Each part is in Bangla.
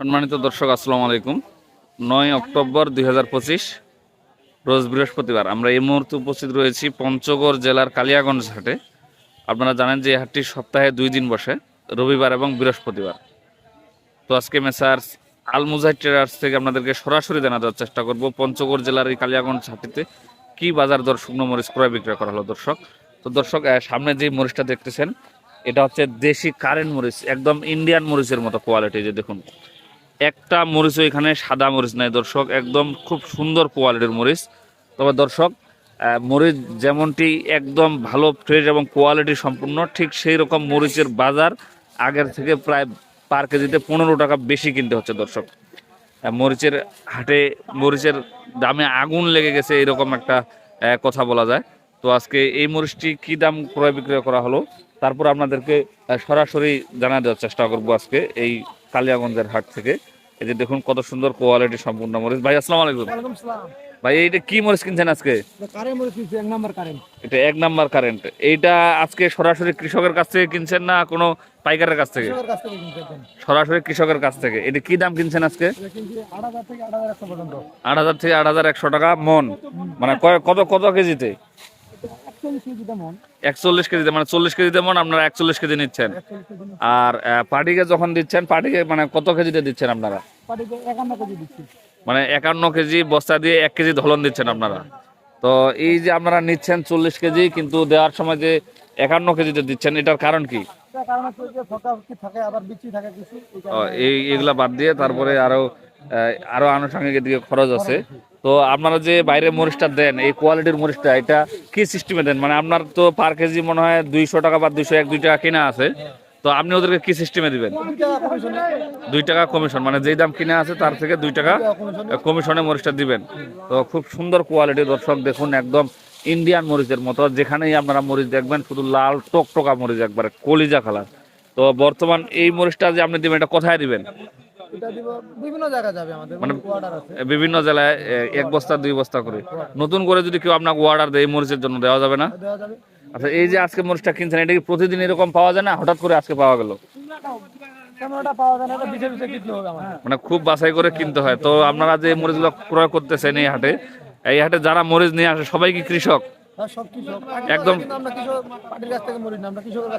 সম্মানিত দর্শক, আসসালামু আলাইকুম। নয় অক্টোবর দুই হাজার পঁচিশ, রোজ বৃহস্পতিবার আমরা এই মুহূর্তে উপস্থিত রয়েছি পঞ্চগড় জেলার কালিয়াগঞ্জ হাটে। আপনারা জানেন যে হাটটি সপ্তাহে দুই দিন বসে, রবিবার এবং বৃহস্পতিবার। তো আজকে মেসার্স আল মুজাহিদ ট্রেডার্স থেকে আপনাদেরকে সরাসরি জানা দেওয়ার চেষ্টা করব, পঞ্চগড় জেলার এই কালিয়াগঞ্জ হাটিতে কি বাজার দর শুকনো মরিচ ক্রয় বিক্রয় করা হলো দর্শক? তো দর্শক সামনে যে মরিচটা দেখতেছেন, এটা হচ্ছে দেশি কারেন্ট মরিচ, একদম ইন্ডিয়ান মরিচের মতো কোয়ালিটি যে দেখুন। একটা মরিচও এখানে সাদা মরিচ নাই দর্শক, একদম খুব সুন্দর কোয়ালিটির মরিচ। তবে দর্শক মরিচ যেমনটি একদম ভালো ফ্রেশ এবং কোয়ালিটি সম্পূর্ণ, ঠিক সেই রকম মরিচের বাজার আগের থেকে প্রায় পার কেজিতে পনেরো টাকা বেশি কিনতে হচ্ছে দর্শক। মরিচের হাটে মরিচের দামে আগুন লেগে গেছে, এরকম একটা কথা বলা যায়। তো আজকে এই মরিচটি কি দাম ক্রয় বিক্রয় করা হলো, তারপর আপনাদেরকে সরাসরি জানা দেওয়ার চেষ্টা করব আজকে এই কালিয়াগঞ্জের হাট থেকে। এই যে দেখুন কত সুন্দর কোয়ালিটি সম্পূর্ণ মরিচ। ভাই আসসালামু আলাইকুম। ভাই এইটা কি মরিচ কিনছেন আজকে? এটা এক নাম্বার কারেন্ট। এইটা আজকে সরাসরি কৃষকের কাছ থেকে কিনছেন না কোনো পাইকারের কাছ থেকে? সরাসরি কৃষকের কাছ থেকে। এটা কি দাম কিনছেন আজকে? আট হাজার থেকে আট হাজার একশো টাকা মন। মানে কত কত কেজিতে? একচল্লিশ কেজিতে মানে চল্লিশ কেজিতে মন আপনারা একচল্লিশ কেজি নিচ্ছেন। আর আহ, পার্টিকে যখন দিচ্ছেন পার্টিকে মানে কত কেজিতে দিচ্ছেন আপনারা? মানে একান্ন কেজি বস্তা দিয়ে এক কেজি ধলন দিচ্ছেন আপনারা। তো এই যে আপনারা নিচ্ছেন চল্লিশ কেজি কিন্তু দেওয়ার সময় যে একান্ন কেজিতে দিচ্ছেন এটার কারণ কি? তার কারণ হচ্ছে যে ফকা কি থাকে আবার বিচি থাকে কিছু। এই ও, কারণে এই এগুলা বাদ দিয়ে তারপরে আরও আরও আনুষঙ্গিক দিকে খরচ আছে। তো আপনারা যে বাইরে মরিচটা দেন, এই কোয়ালিটির মরিচটা, এটা কি সিস্টেমে দেন? মানে আপনার তো পার কেজি মনে হয় দুইশো টাকা বা দুইশো এক, দুই টাকা কেনা আছে। তো আপনি ওদেরকে কি সিস্টেমে দিবেন? দুই টাকা কমিশনে মানে যেই দাম কিনে আছে তার থেকে দুই টাকা কমিশনে মরিচটা দিবেন। তো খুব সুন্দর কোয়ালিটি দর্শক দেখুন, একদম ইন্ডিয়ান মরিচের মতো। যেখানেই আপনারা মরিচ দেখবেন, শুধু লাল টকটকা মরিচ একবারে, কলিজা কালার তো বর্তমান এই মরিচটা যে আপনি দিবেন, এটা কোথায় দিবেন? এটা দিব বিভিন্ন জায়গায় যাবে আমাদের মানে অর্ডার আছে। বিভিন্ন জেলায় এক বস্তা দুই বস্তা করে। নতুন করে যদি কেউ আপনাকে অর্ডার দেয় এই মরিচের জন্য দেওয়া যাবে না? দেওয়া যাবে। আচ্ছা এই যে আজকে মরিচটা কিনছেন এটা কি প্রতিদিন এরকম পাওয়া যায় না? হঠাৎ করে আজকে পাওয়া গেল? মানে খুব বাছাই করে কিনতে হয়। তো আপনারা যে মরিচগুলো ক্রয় করতেছেন এই হাটে এই হাটে যারা মরিচ নিয়ে আসে সবাই কি কৃষক? একদম-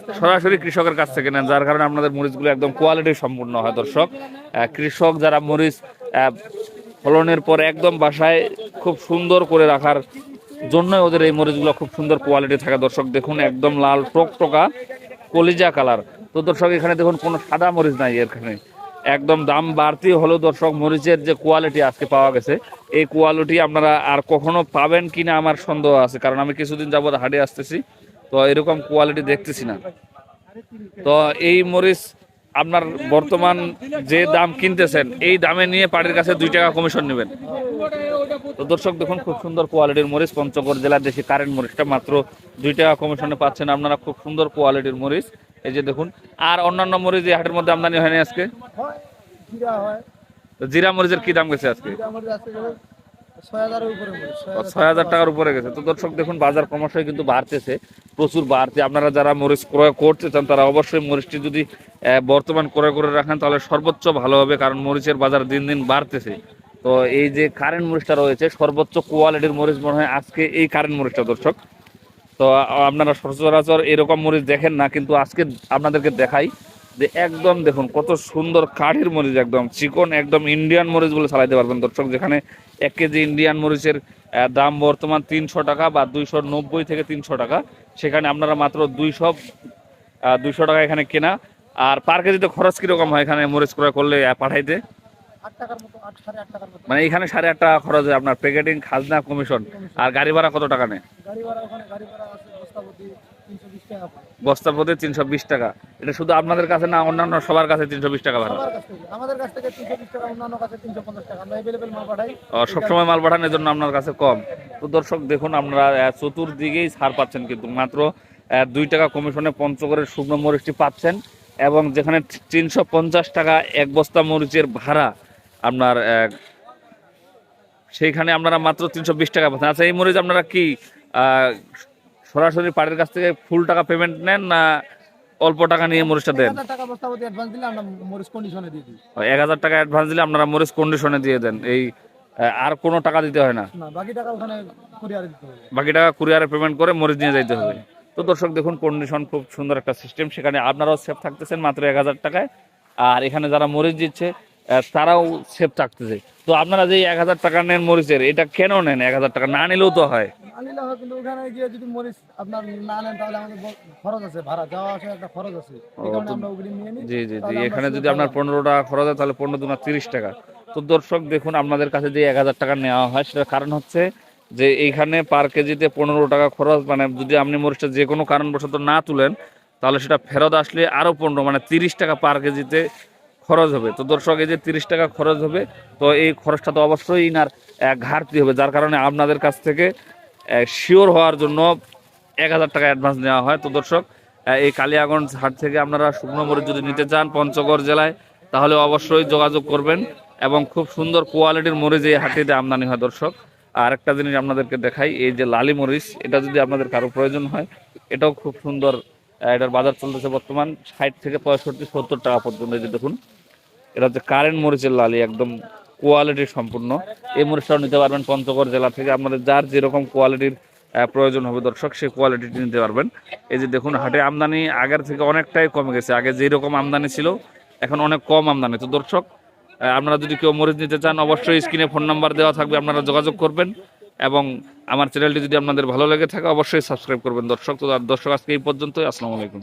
থেকে সরাসরি কৃষকের কাছ থেকে নেন যার কারণে আপনাদের মরিচগুলো একদম কোয়ালিটি সম্পূর্ণ হয় দর্শক। কৃষক যারা মরিচ ফলনের পর একদম বাসায় খুব সুন্দর করে রাখার জন্য ওদের এই মরিচগুলো খুব সুন্দর কোয়ালিটি থাকে দর্শক। দেখুন একদম লাল টকটকা কলিজা কালার। তো দর্শক এখানে দেখুন কোনো সাদা মরিচ নাই এখানে। একদম দাম বাড়তি হলেও দর্শক মরিচের যে কোয়ালিটি আজকে পাওয়া গেছে। এই কোয়ালিটি আপনারা আর কখনো পাবেন কিনা আমার সন্দেহ আছে, কারণ আমি কিছুদিন যাবত হাটে আসতেছি, তো এরকম কোয়ালিটি দেখতেছি না। তো এই মরিচ আপনার বর্তমান যে দাম কিনতেছেন, এই দামে নিয়ে পাড়ির কাছে দুই টাকা কমিশন নেবেন। তো দর্শক দেখুন, খুব সুন্দর কোয়ালিটির মরিচ, পঞ্চগড় জেলার দেশি কারেন্ট মরিচটা মাত্র দুই টাকা কমিশনে পাচ্ছেন। আপনারা খুব সুন্দর কোয়ালিটির মরিচ। এই যে দেখুন, আর অন্যান্য মরিচ হাটের মধ্যে আমদানি হয়নি আজকে। জিরা মরিচের কি দাম গেছে আজকে? ছয় হাজার টাকার উপরে গেছে। তো দর্শক দেখুন, বাজার ক্রমশই কিন্তু বাড়তেছে, প্রচুর বাড়তে। আপনারা যারা মরিচ ক্রয় করতে চান, তারা অবশ্যই মরিচটি যদি বর্তমান ক্রয় করে রাখেন, তাহলে সর্বোচ্চ ভালো হবে, কারণ মরিচের বাজার দিন দিন বাড়তেছে। তো এই যে কারেন্ট মরিচটা রয়েছে, সর্বোচ্চ কোয়ালিটির মরিচ মনে হয় আজকে এই কারেন্ট মরিচটা, দর্শক। তো আপনারা সচরাচর এরকম মরিচ দেখেন না, কিন্তু আজকে আপনাদেরকে দেখাই যে একদম দেখুন কত সুন্দর কাঠের মরিচ একদম, চিকন একদম ইন্ডিয়ান মরিচ বলে চালাইতে পারবেন দর্শক, যেখানে এক কেজি ইন্ডিয়ান মরিচের দাম বর্তমান তিনশো টাকা বা দুইশো নব্বই থেকে তিনশো টাকা, সেখানে আপনারা মাত্র দুইশো দুইশো টাকা এখানে কেনা। আর পার কেজিতে খরচ কীরকম হয় এখানে মরিচ ক্রয় করলে পাঠাইতে? মানে এখানে সাড়ে আট টাকা খরচ হয়। আপনার প্যাকেটিং খাজনা কমিশন আর গাড়ি ভাড়া কত টাকা নেয়। বস্তা প্রতি তিনশো বিশ টাকা এটা শুধু আপনাদের কাছে না অন্যান্য সবার কাছে তিনশো বিশ টাকা ভাড়া? আমাদের কাছ থেকে তিনশো বিশ টাকা অন্যান্য কাছে তিনশো পঞ্চাশ টাকা। আমরা অ্যাভেলেবেল মাল পাঠাই। ও, সবসময় মাল পাঠানোর জন্য আপনার কাছে কম। তো দর্শক দেখুন আপনারা চতুর্দিকেই ছাড় পাচ্ছেন কিন্তু। মাত্র দুই টাকা কমিশনে পঞ্চগড়ের শুকনো মরিচটি পাচ্ছেন এবং যেখানে তিনশো পঞ্চাশ টাকা এক বস্তা মরিচের ভাড়া আপনার সেইখানে আপনারা মাত্র তিনশো বিশ টাকা পাচ্ছেন। আচ্ছা এই মরিচ আপনারা কি সরাসরি পাড়ের কাছ থেকে ফুল টাকা পেমেন্ট নেন না অল্প টাকা নিয়ে মরিচটা দেন? এক হাজার টাকা অ্যাডভান্স দিলে আপনারা মরিচ কন্ডিশনে দিয়ে দেন। এই আর কোনো টাকা দিতে হয় না। বাকি টাকা কুরিয়ারে পেমেন্ট করে মরিচ নিয়ে যাইতে হবে। তো দর্শক দেখুন কন্ডিশন খুব সুন্দর একটা সিস্টেম সেখানে আপনারাও সেফ থাকতেছেন মাত্র এক হাজার টাকায়। আর এখানে যারা মরিচ দিচ্ছে তারাও সেফ থাকতেছে। তো আপনারা যে এক হাজার টাকা নেন মরিচের এটা কেন নেন এক হাজার টাকা? না নিলেও তো হয়। কিন্তু ওখানে গিয়ে যদি মরিচ আপনার না নেন তাহলে আমাদের খরচ আছে ভাড়া। যাওয়া আসা একটা খরচ আছে। এই কারণে আমরা ওগুলি নিয়ে নিই। জি জি জি। এখানে যদি আপনার পনেরো টাকা খরচ হয় তাহলে পনেরো দুনা তিরিশ টাকা। তো দর্শক দেখুন আপনাদের কাছে যে এক হাজার টাকা নেওয়া হয় সেটার কারণ হচ্ছে যে এইখানে পার কেজিতে পনেরো টাকা খরচ মানে যদি আপনি মরিচটা যে কোনো কারণবশত না তুলেন তাহলে সেটা ফেরত আসলে আরও পনেরো মানে তিরিশ টাকা পার কেজিতে খরচ হবে। তো দর্শক, এই যে তিরিশ টাকা খরচ হবে, তো এই খরচটা তো অবশ্যই ইনার ঘাটতি হবে। যার কারণে আপনাদের কাছ থেকে শিওর হওয়ার জন্য এক হাজার টাকা অ্যাডভান্স নেওয়া হয়। তো দর্শক এই কালিয়াগঞ্জ হাট থেকে আপনারা শুকনো মরিচ যদি নিতে চান পঞ্চগড় জেলায়, তাহলে অবশ্যই যোগাযোগ করবেন এবং খুব সুন্দর কোয়ালিটির মরিচ এই হাটিতে আমদানি হয়। দর্শক আর একটা জিনিস আপনাদেরকে দেখাই, এই যে লালি মরিচ, এটা যদি আপনাদের কারও প্রয়োজন হয়, এটাও খুব সুন্দর, এটার বাজার চলতেছে বর্তমান ষাট থেকে পঁয়ষট্টি, সত্তর টাকা পর্যন্ত। এই যে দেখুন এটা হচ্ছে কারেন্ট মরিচের লালি, একদম কোয়ালিটি সম্পূর্ণ। এই মরিচটাও নিতে পারবেন পঞ্চগড় জেলা থেকে। আপনাদের যার যেরকম কোয়ালিটির প্রয়োজন হবে দর্শক, সেই কোয়ালিটিটি নিতে পারবেন। এই যে দেখুন, হাটে আমদানি আগের থেকে অনেকটাই কমে গেছে। আগে যেরকম আমদানি ছিল, এখন অনেক কম আমদানি। তো দর্শক আপনারা যদি কেউ মরিচ নিতে চান, অবশ্যই স্ক্রিনে ফোন নাম্বার দেওয়া থাকবে, আপনারা যোগাযোগ করবেন। এবং আমার চ্যানেলটি যদি আপনাদের ভালো লেগে থাকে, অবশ্যই সাবস্ক্রাইব করবেন দর্শক। তো দর্শক, আজকে এই পর্যন্তই। আসসালামু আলাইকুম।